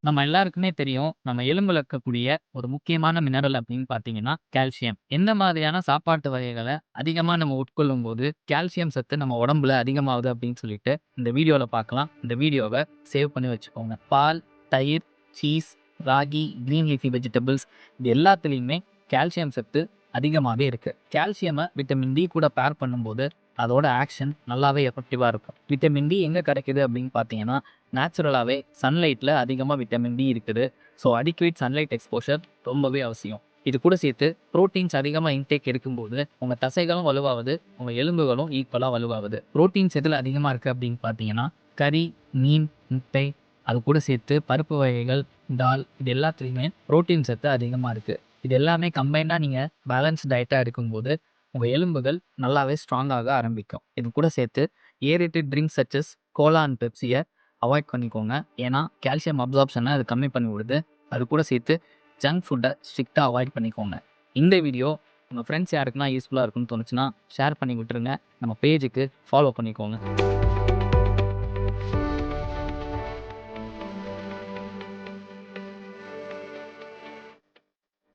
நம்ம எல்லாருக்குமே தெரியும். நம்ம எலும்புல இருக்கக்கூடிய ஒரு முக்கியமான மினரல் அப்படின்னு பார்த்தீங்கன்னா, கால்சியம். எந்த மாதிரியான சாப்பாட்டு வகைகளை அதிகமா நம்ம உட்கொள்ளும்போது, கால்சியம் சத்து நம்ம உடம்புல அதிகமாகுது அப்படின்னு சொல்லிட்டு, இந்த வீடியோல பார்க்கலாம். இந்த வீடியோவை சேவ் பண்ணி வச்சுக்கோங்க. பால், தயிர், cheese, ragi, green leafy vegetables இது எல்லாத்துலேயுமே கால்சியம் சத்து அதிகமாகவே இருக்கு. கால்சியமை விட்டமின் டி கூட பேர் பண்ணும்போது, அதோட ஆக்ஷன் நல்லாவே எஃபெக்டிவாக இருக்கும். விட்டமின் டி எங்கே கிடைக்குது அப்படின்னு பார்த்தீங்கன்னா, நேச்சுரலாகவே சன்லைட்டில் அதிகமாக விட்டமின் டி இருக்குது. ஸோ அடிக்குவேட் சன்லைட் எக்ஸ்போஷர் ரொம்பவே அவசியம். இது கூட சேர்த்து புரோட்டீன்ஸ் அதிகமாக இன்டேக் எடுக்கும்போது, உங்கள் தசைகளும் வலுவாகுது, உங்கள் எலும்புகளும் ஈக்குவலாக வலுவாகுது. ப்ரோட்டீன்ஸ் எதில் அதிகமாக இருக்குது அப்படின்னு பார்த்தீங்கன்னா, கறி, மீன், முட்டை அது கூட சேர்த்து பருப்பு வகைகள், தால் இது எல்லாத்துலேயுமே ப்ரோட்டீன் சத்து அதிகமாக இருக்குது இது எல்லாமே கம்பைனாக நீங்கள் பேலன்ஸ் டயட்டாக எடுக்கும்போது, உங்கள் எலும்புகள் நல்லாவே ஸ்ட்ராங் ஆக ஆரம்பிக்கும். இது கூட சேர்த்து aerated drinks such as cola and பெப்சியை avoid பண்ணிக்கோங்க. ஏன்னா, கால்சியம் அப்சார்ப்ஷனை அது கம்மி பண்ணி விடுது. அது கூட சேர்த்து ஜங்க் ஃபுட்டை ஸ்ட்ரிக்டாக அவாய்ட் பண்ணிக்கோங்க. இந்த வீடியோ உங்கள் ஃப்ரெண்ட்ஸ் யாருக்குன்னா யூஸ்ஃபுல்லாக இருக்கும்னு தோணுச்சுன்னா, ஷேர் பண்ணி விட்டுருங்க. நம்ம பேஜுக்கு ஃபாலோ பண்ணிக்கோங்க.